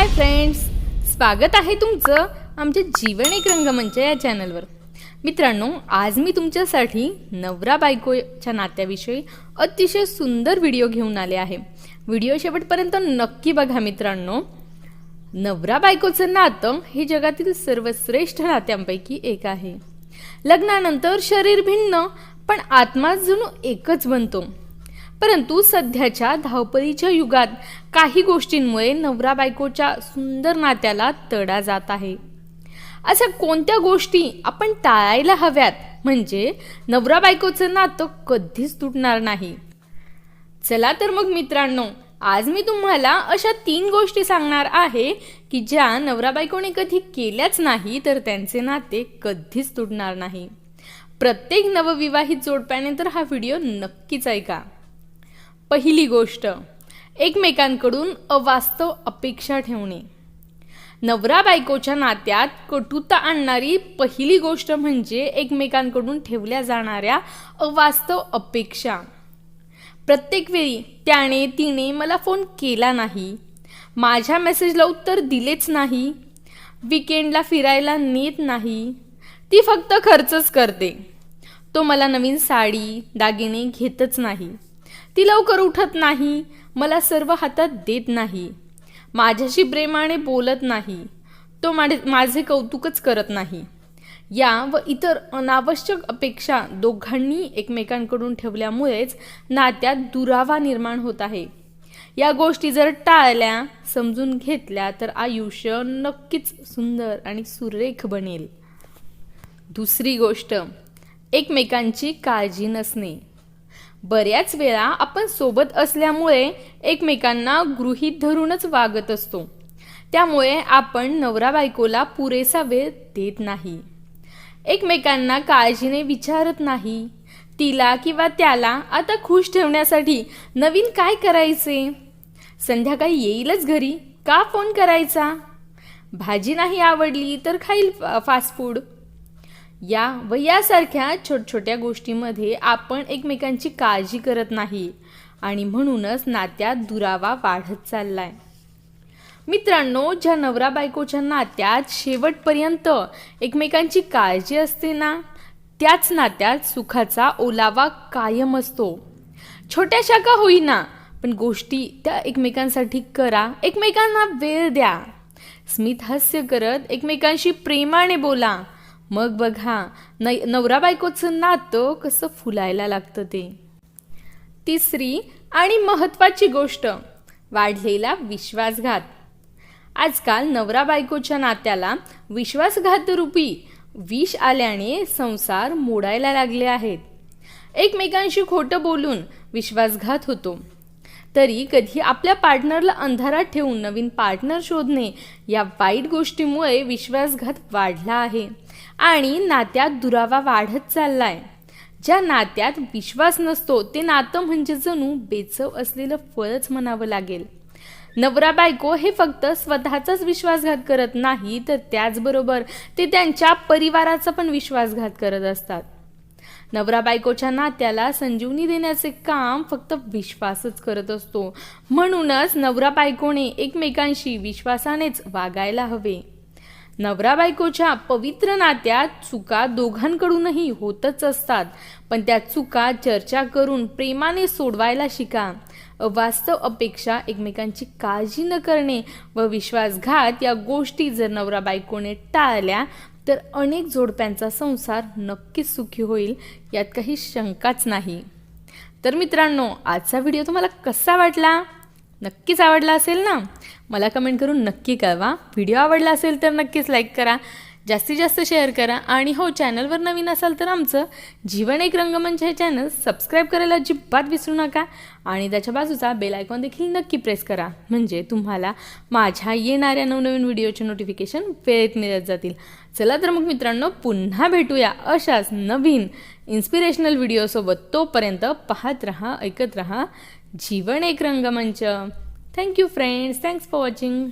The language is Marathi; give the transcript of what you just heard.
हाय फ्रेंड्स स्वागत आहे तुमचं आमच्या जीवन एक रंगमंच या चॅनलवर. मित्रांनो आज मी तुमच्यासाठी नवरा बायकोच्या नात्याविषयी अतिशय सुंदर व्हिडिओ घेऊन आले आहे. व्हिडिओ शेवटपर्यंत नक्की बघा मित्रांनो. नवरा बायकोचं नातं हे जगातील सर्वश्रेष्ठ नात्यांपैकी एक आहे. लग्नानंतर शरीर भिन्न पण आत्मा जणू एकच बनतो. परंतु सध्याच्या धावपळीच्या युगात काही गोष्टींमुळे नवरा बायकोच्या सुंदर नात्याला तडा जात आहे. अशा कोणत्या गोष्टी आपण टाळायला हव्यात? म्हणजे नवरा बायकोचं नातं कधीच तुटणार नाही. चला तर मग मित्रांनो आज मी तुम्हाला अशा तीन गोष्टी सांगणार आहे की ज्या नवरा बायकोने कधी केल्याच नाही तर त्यांचे नाते कधीच तुटणार नाही. प्रत्येक नवविवाहित जोडप्याने तर हा व्हिडिओ नक्कीच ऐका. पहिली गोष्ट एकमेकांकडून अवास्तव अपेक्षा ठेवणे. नवरा बायकोच्या नात्यात कटुता आणणारी पहिली गोष्ट म्हणजे एकमेकांकडून ठेवल्या जाणाऱ्या अवास्तव अपेक्षा. प्रत्येक वेळी त्याने तिने मला फोन केला नाही माझ्या मेसेजला उत्तर दिलेच नाही विकेंडला फिरायला नेत नाही ती फक्त खर्चच करते. तो मला नवीन साडी दागिने घेतच नाही. ती लवकर उठत नाही. मला सर्व हातात देत नाही. माझ्याशी प्रेमाने बोलत नाही. तो माझे माझे कौतुकच करत नाही. या व इतर अनावश्यक अपेक्षा दोघांनी एकमेकांकडून ठेवल्यामुळेच नात्यात दुरावा निर्माण होत आहे. या गोष्टी जर टाळल्या समजून घेतल्या तर आयुष्य नक्कीच सुंदर आणि सुरेख बनेल. दुसरी गोष्ट एकमेकांची काळजी नसणे. बऱ्याच वेळा आपण सोबत असल्यामुळे एकमेकांना गृहीत धरूनच वागत असतो. त्यामुळे आपण नवरा बायकोला पुरेसा वेळ देत नाही. एकमेकांना काळजीने विचारत नाही. तिला किंवा त्याला आता खुश ठेवण्यासाठी नवीन काय करायचे? संध्याकाळी येईलच घरी. का फोन करायचा? भाजी नाही आवडली तर खाईल फास्ट फूड या व यासारख्या छोट छोट्या गोष्टीमध्ये आपण एकमेकांची काळजी करत नाही. आणि म्हणूनच नात्यात दुरावा वाढत चाललाय. मित्रांनो ज्या नवरा बायकोच्या नात्यात शेवटपर्यंत एकमेकांची काळजी असते ना त्याच नात्यात सुखाचा ओलावा कायम असतो. छोट्याशा का होईना पण गोष्टी त्या एकमेकांसाठी करा एकमेकांना वेळ द्या. स्मित हास्य करत एकमेकांशी प्रेमाने बोला मग बघा न नवरा बायकोचं नातं कसं फुलायला लागतं ते. तिसरी आणि महत्त्वाची गोष्ट वाढलेला विश्वासघात. आजकाल नवरा बायकोच्या नात्याला विश्वासघातरूपी विष आल्याने संसार मोडायला लागले आहेत. एकमेकांशी खोटं बोलून विश्वासघात होतो. तरी कधी आपल्या पार्टनरला अंधारात ठेवून नवीन पार्टनर शोधणे या वाईट गोष्टीमुळे विश्वासघात वाढला आहे. आणि नात्यात दुरावा वाढत चालला आहे ज्या नात्यात विश्वास नसतो ते नातं म्हणजे जणू बेचव असलेलं फळच म्हणावं लागेल. नवरा बायको हे फक्त स्वतःचाच विश्वासघात करत नाही तर त्याचबरोबर ते त्यांच्या परिवाराचा पण विश्वासघात करत असतात. नवरा बायकोच्या नात्याला संजीवनी देण्याचे काम फक्त विश्वासच करत असतो. म्हणूनच नवरा बायकोने एकमेकांशी विश्वासानेच वागायला हवे. नवरा बायकोच्या पवित्र नात्यात चुका दोघांकडूनही होतच असतात. पण त्या चुका चर्चा करून प्रेमाने सोडवायला शिका. वास्तव अपेक्षा एकमेकांची काळजी न करणे व विश्वासघात या गोष्टी जर नवरा बायकोने टाळल्या तर अनेक जोडप्यांचा संसार नक्कीच सुखी होईल यात काही शंकाच नाही. तर मित्रांनो आजचा व्हिडिओ तुम्हाला कसा वाटला? नक्कीच आवडला असेल ना? मला कमेंट करून नक्की कळवा. व्हिडिओ आवडला असेल तर नक्कीच लाईक करा. जास्तीत जास्त शेअर करा. आणि हो चॅनलवर नवीन असाल तर आमचं जीवन एक रंगमंच हे चॅनल सबस्क्राईब करायला अजिबात विसरू नका. आणि त्याच्या बाजूचा बेल आयकॉन देखील नक्की प्रेस करा. म्हणजे तुम्हाला माझ्या येणाऱ्या नवनवीन व्हिडिओचे नोटिफिकेशन वेळेत मिळत जातील. चला तर मग मित्रांनो पुन्हा भेटूया अशाच नवीन इन्स्पिरेशनल व्हिडिओसोबत तोपर्यंत पाहत रहा ऐकत रहा. जीवन एक रंगमंच. Thank you friends thanks for watching